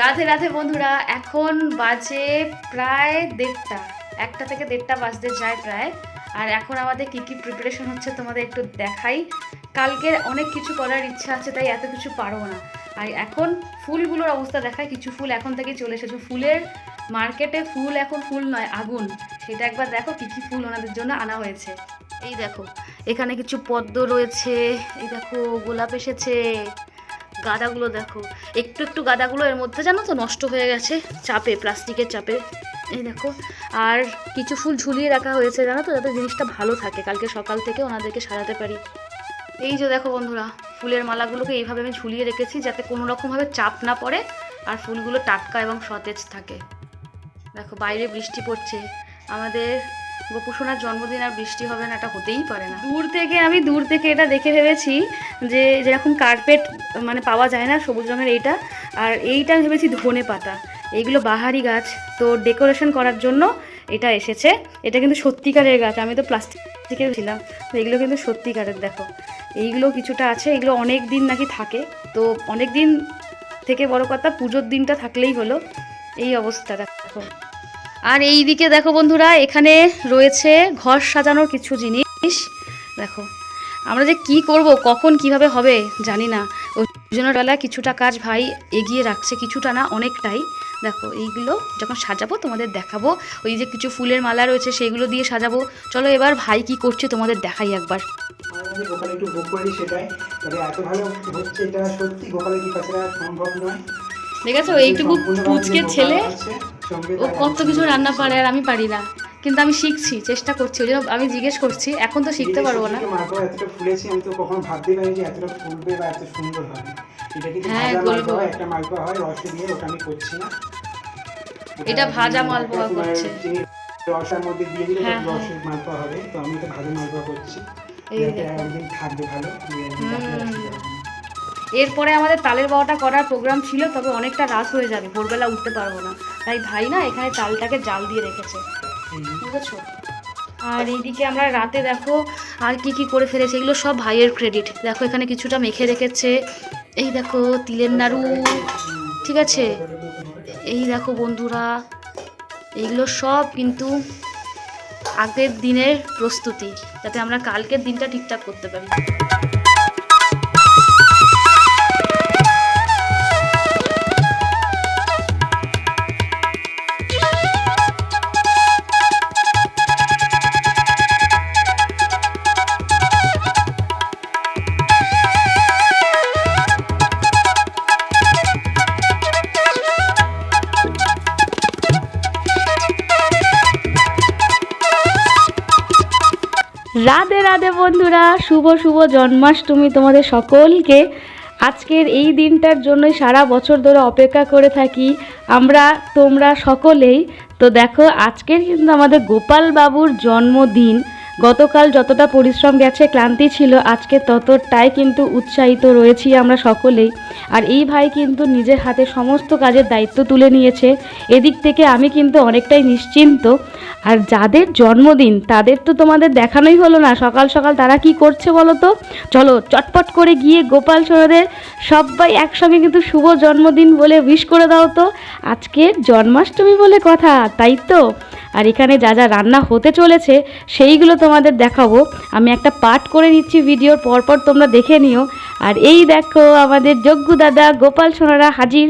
রাধে রাধে বন্ধুরা, এখন বাজে প্রায় দেড়টা। একটা থেকে দেড়টা বাজতে যায় প্রায়। আর এখন আমাদের কী কী প্রিপারেশন হচ্ছে তোমাদের একটু দেখাই। কালকের অনেক কিছু করার ইচ্ছা আছে, তাই এত কিছু পারব না। আর এখন ফুলগুলোর অবস্থা দেখায় কিছু ফুল এখন থেকে চলে এসেছে। ফুলের মার্কেটে ফুল এখন ফুল নয়, আগুন। সেটা একবার দেখো, কী কী ফুল ওনাদের জন্য আনা হয়েছে। এই দেখো, এখানে কিছু পদ্ম রয়েছে, এই দেখো, গোলাপ এসেছে। গাদাগুলো দেখো। একটু একটু গাদাগুলো এর মধ্যে জানো তো নষ্ট হয়ে গেছে চাপে, প্লাস্টিকের চাপে। এই দেখো, আর কিছু ফুল ঝুলিয়ে রাখা হয়েছে জানো তো, যাতে জিনিসটা ভালো থাকে। কালকে সকাল থেকে ওনাদেরকে সাজাতে পারি। এই যে দেখো বন্ধুরা, ফুলের মালাগুলোকে এইভাবে আমি ঝুলিয়ে রেখেছি যাতে কোনো রকমভাবে চাপ না পড়ে আর ফুলগুলো টাটকা এবং সতেজ থাকে। দেখো বাইরে বৃষ্টি পড়ছে। আমাদের গোপুসোনার জন্মদিন আর বৃষ্টি হবে না, এটা হতেই পারে না। দূর থেকে, আমি দূর থেকে এটা দেখে ভেবেছি যে যেরকম কার্পেট মানে পাওয়া যায় না সবুজ রঙের এইটা, আর এইটা আমি ভেবেছি ধনে পাতা। এইগুলো বাহারি গাছ, তো ডেকোরেশন করার জন্য এটা এসেছে। এটা কিন্তু সত্যিকারের গাছ, আমি তো প্লাস্টিকের ছিলাম, তো এগুলো কিন্তু সত্যিকারের, দেখো। এইগুলো কিছুটা আছে, এগুলো অনেক দিন নাকি থাকে, তো অনেক দিন থেকে বড় কথা, পুজোর দিনটা থাকলেই হলো। এই অবস্থাটা দেখো। আর এই দিকে দেখো বন্ধুরা এখানে রয়েছে ঘর সাজানোর কিছু জিনিস। দেখো আমরা যে কি করব কখন কীভাবে হবে জানি না। ওই জনের বেলা কিছুটা কাজ ভাই এগিয়ে রাখছে কিছুটা না অনেকটাই। দেখো এইগুলো যখন সাজাবো তোমাদের দেখাবো। ওই যে কিছু ফুলের মালা রয়েছে সেগুলো দিয়ে সাজাবো। চলো এবার ভাই কি করছে তোমাদের দেখাই একবার। আমার মধ্যে গোপাল একটু ভোগ করি সেটাই। তবে এত ভালো হচ্ছে এটা সত্যি গোপালের কাছে সম্ভব নয়? দেখেছ এইটুকু পুচকে ছেলে? আছে, ও কত কিছু রান্না পারে আর আমি পারি না। কিন্তু আমি শিখছি চেষ্টা করছি ওই জন্য আমি জিজ্ঞেস করছি এখন তো শিখতে পারব না। এতটা ফুলেছি আমি তো কখনো ভাবতেই পারিনি যে এতটা ফুলবে বা এত সুন্দর হবে। এটা কিন্তু হ্যাঁ, ভাজা মালপোয়া একটা মালপোয়া হয় রস দিয়ে ওটা আমি করছি না। এটা ভাজা মালপোয়া করছে। রসের মধ্যে দিয়ে দিলে হ্যাঁ, রসের মালপোয়া হবে। তো আমি এটা ভাজা মালপোয়া করছি। একদিন ভালো এরপরে আমাদের তালের বাওয়াটা করার প্রোগ্রাম ছিল তবে অনেকটা রাত হয়ে যাবে ভোরবেলা উঠতে পারব না। তাই ভাই না এখানে তালটাকে জাল দিয়ে রেখেছে। বুঝেছ? আর এইদিকে আমরা রাতে দেখো আর কি কি করে ফেলেছি এগুলো সব ভাইয়ের ক্রেডিট দেখো এখানে কিছুটা মেখে রেখেছে। এই দেখো তিলের নাড়ু ঠিক আছে? এই দেখো বন্ধুরা এইগুলো সব কিন্তু আগের দিনের প্রস্তুতি যাতে আমরা কালকের দিনটা ঠিকঠাক করতে পারি। রাধে রাধে বন্ধুরা, শুভ শুভ জন্মাষ্টমী তোমাদের সকলকে। আজকের এই দিনটার জন্যই সারা বছর ধরে অপেক্ষা করে থাকি আমরা, তোমরা সকলেই। তো দেখো, আজকের কিন্তু আমাদের গোপাল বাবুর জন্মদিন। গতকাল যতটা পরিশ্রম গেছে, ক্লান্তি ছিল, আজকে ততটাই কিন্তু উৎসাহিত রয়েছি আমরা সকলেই। আর এই ভাই কিন্তু নিজের হাতে সমস্ত কাজের দায়িত্ব তুলে নিয়েছে। এদিক থেকে আমি কিন্তু অনেকটাই নিশ্চিন্ত। আর যাদের জন্মদিন, তাদের তো তোমাদের দেখানোই হলো না। সকাল সকাল তারা কি করছে বলো তো? চলো, চটপট করে গিয়ে গোপাল সোনাদের সবাই একসঙ্গে কিন্তু শুভ জন্মদিন বলে উইশ করে দাও তো। আজকে জন্মাষ্টমী বলে কথা, তাই তো? আর এখানে যা যা রান্না হতে চলেছে, সেইগুলো তোমাদের দেখাবো। আমি একটা পাঠ করে নিচ্ছি ভিডিওর পরপর, তোমরা দেখে নিও। আর এই দেখো আমাদের যজ্ঞ দাদা গোপাল সোনারা হাজির।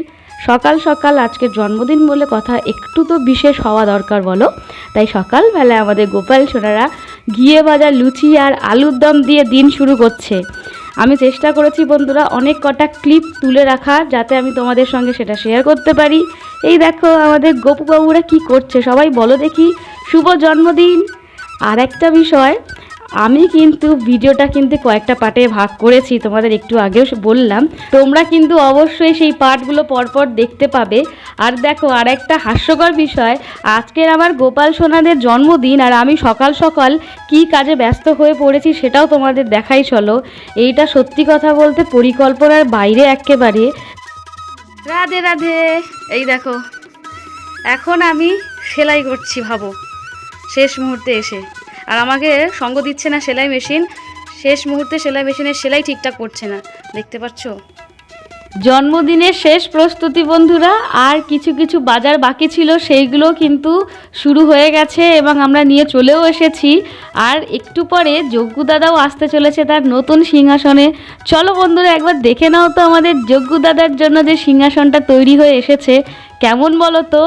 সকাল সকাল আজকের জন্মদিন বলে কথা, একটু তো বিশেষ হওয়া দরকার বলো। তাই সকালবেলায় আমাদের গোপাল সোনারা ঘিয়ে ভাজা লুচি আর আলুর দম দিয়ে দিন শুরু করছে। আমি চেষ্টা করেছি বন্ধুরা অনেক কটা ক্লিপ তুলে রাখা যাতে আমি তোমাদের সঙ্গে সেটা শেয়ার করতে পারি। এই দেখো আমাদের গোপুবাবুরা কি করছে? সবাই বলো দেখি। শুভ জন্মদিন। আর একটা বিষয় আমি কিন্তু ভিডিওটা কিন্তু কয়েকটা পার্টে ভাগ করেছি, তোমাদের একটু আগেও বললাম। তোমরা কিন্তু অবশ্যই সেই পার্টগুলো পরপর দেখতে পাবে। আর দেখো আর একটা হাস্যকর বিষয়, আজকের আমার গোপাল সোনাদের জন্মদিন আর আমি সকাল সকাল কি কাজে ব্যস্ত হয়ে পড়েছি সেটাও তোমাদের দেখাই চলো। এইটা সত্যি কথা বলতে পরিকল্পনার বাইরে একেবারে রাধে রাধে, এই দেখো, এখন আমি সেলাই করছি, ভাবো। শেষ মুহূর্তে এসে। আর আমাকে সঙ্গ দিচ্ছে না সেলাই মেশিন। শেষ মুহূর্তে সেলাই মেশিনের সেলাই ঠিকঠাক করছে না। দেখতে পাচ্ছ? জন্মদিনের শেষ প্রস্তুতি বন্ধুরা, আর কিছু কিছু বাজার বাকি ছিল, সেইগুলো কিন্তু শুরু হয়ে গেছে এবং আমরা নিয়ে চলেও এসেছি। আর একটু পরে যজ্ঞ দাদাও আসতে চলেছে তার নতুন সিংহাসনে। চলো বন্ধুরা, একবার দেখে নাও তো আমাদের যজ্ঞ দাদার জন্য যে সিংহাসনটা তৈরি হয়ে এসেছে। কেমন বলো তো?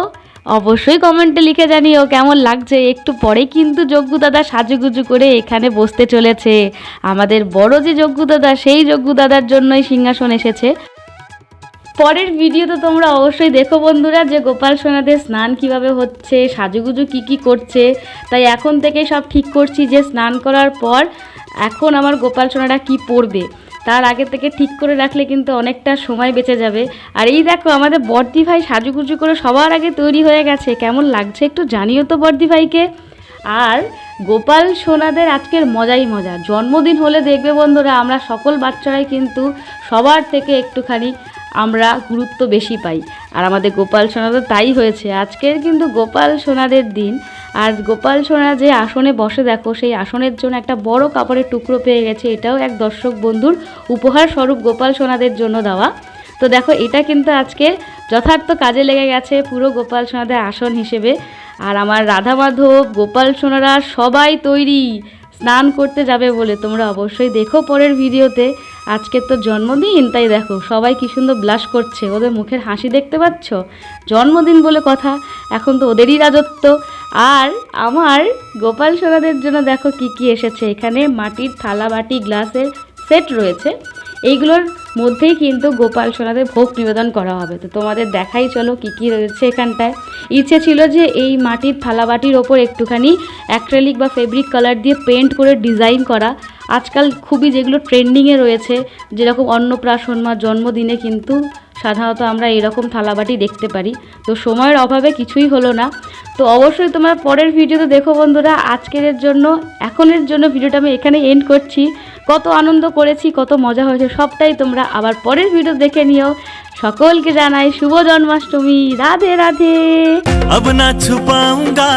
অবশ্যই কমেন্টে লিখে জানিও কেমন লাগছে। একটু পরে কিন্তু যজ্ঞ দাদা সাজুগুজু করে এখানে বসতে চলেছে। আমাদের বড় যে যজ্ঞ দাদা, সেই যজ্ঞ দাদার জন্যই সিংহাসন এসেছে। পরের ভিডিওতে তোমরা অবশ্যই দেখো বন্ধুরা যে গোপাল সোনাদের স্নান কীভাবে হচ্ছে, সাজুগুজু কি কি করছে। তাই এখন থেকে সব ঠিক করছি যে স্নান করার পর এখন আমার গোপাল সোনারা কি পরবে তার আগে থেকে ঠিক করে রাখলে কিন্তু অনেকটা সময় বেঁচে যাবে। আর এই দেখো, আমাদের বর্দি ভাই সাজুগুজু করে সবার আগে তৈরি হয়ে গেছে। কেমন লাগছে একটু জানিও তো বর্দি ভাইকে। আর গোপাল সোনাদের আজকের মজাই মজা। জন্মদিন হলে দেখবে বন্ধুরা, আমরা সকল বাচ্চারাই কিন্তু সবার থেকে একটুখানি আমরা গুরুত্ব বেশি পাই। আর আমাদের গোপাল সোনাদের তাই হয়েছে। আজকের কিন্তু গোপাল সোনাদের দিন। আর গোপাল সোনা যে আসনে বসে, দেখো, সেই আসনের জন্য একটা বড় কাপড়ের টুকরো পেয়ে গেছে। এটাও এক দর্শক বন্ধুর উপহার স্বরূপ গোপাল সোনাদের জন্য দেওয়া। তো দেখো, এটা কিন্তু আজকে যথার্থ কাজে লেগে গেছে পুরো গোপাল সোনাদের আসন হিসেবে। আর আমার রাধা মাধব, গোপাল সোনারা সবাই তৈরি। স্নান করতে যাবে বলে তোমরা অবশ্যই দেখো পরের ভিডিওতে। আজকের তো জন্মদিন, তাই দেখো, সবাই কি সুন্দর ব্লাশ করছে। ওদের মুখের হাসি দেখতে পাচ্ছ? জন্মদিন বলে কথা। এখন তো ওদেরই রাজত্ব। আর আমার গোপাল সোনাদের জন্য দেখো কি কি এসেছে। এখানে মাটির থালা, বাটি, গ্লাসের সেট রয়েছে। এইগুলোর মধ্যেই কিন্তু গোপাল সোনাদের ভোগ নিবেদন করা হবে। তো তোমাদের দেখাই চলো কি কি রয়েছে এখানটায়। ইচ্ছে ছিল যে এই মাটির থালাবাটির ওপর একটুখানি অ্যাক্রেলিক বা ফেব্রিক কালার দিয়ে পেন্ট করে ডিজাইন করা। আজকাল খুবই যেগুলো ট্রেন্ডিংয়ে রয়েছে, যেরকম অন্নপ্রাশন বা জন্মদিনে কিন্তু সাধারণত আমরা এরকম থালাবাটি দেখতে পারি তো সময়ের অভাবে কিছুই হলো না তো অবশ্যই তোমরা পরের ভিডিওতে দেখো বন্ধুরা আজকের এর জন্য এখনের জন্য ভিডিওটা আমি এখানে এন্ড করছি কত আনন্দ করেছি কত মজা হয়েছে সবটাই তোমরা আবার পরের ভিডিও দেখে নিও সকলকে জানাই শুভ জন্মাষ্টমী রাধে রাধে अब ना छुपाऊंगा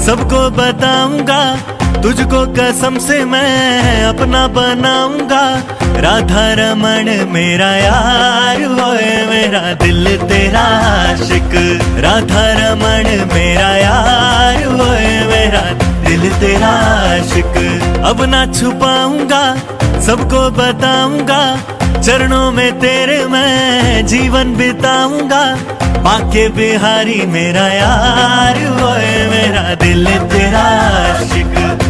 सबको बताऊँगा, तुझको कसम से मैं अपना बनाऊँगा। राधा रमन मेरा यार, होए मेरा दिल तेरा आशिक। राधा रमन मेरा यार, होए मेरा दिल तेरा आशिक। अब ना छुपाऊँगा, सबको बताऊँगा चरणों में तेरे मैं जीवन बिताऊँगा। बाके बिहारी मेरा यार होए मेरा दिल तेरा आशिक।